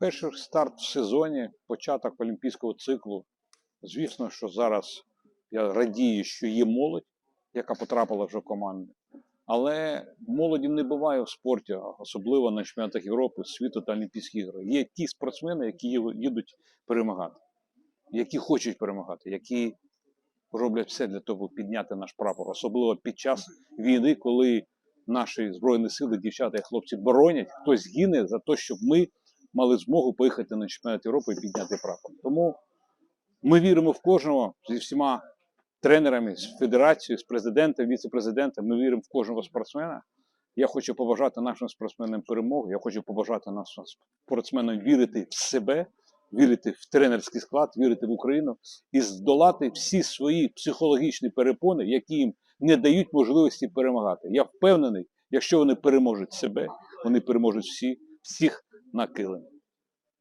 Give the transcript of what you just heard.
Перший старт в сезоні, початок олімпійського циклу. Звісно, що зараз я радію, що є молодь, яка потрапила вже в команду. Але молоді не буває в спорті, особливо на чемпіонатах Європи, світу та Олімпійських ігор. Є ті спортсмени, які їдуть перемагати, які хочуть перемагати, які роблять все для того, щоб підняти наш прапор, особливо під час війни, коли наші збройні сили, дівчата і хлопці боронять, хтось гине за те, щоб ми мали змогу поїхати на чемпіонат Європи і підняти прапор. Тому ми віримо в кожного зі всіма тренерами, з федерацією, з президентом, віце-президентом. Ми віримо в кожного спортсмена. Я хочу побажати нашим спортсменам перемоги. Я хочу побажати нашим спортсменам вірити в себе, вірити в тренерський склад, вірити в Україну і здолати всі свої психологічні перепони, які їм не дають можливості перемагати. Я впевнений, якщо вони переможуть себе, вони переможуть всі, всіх на килимі.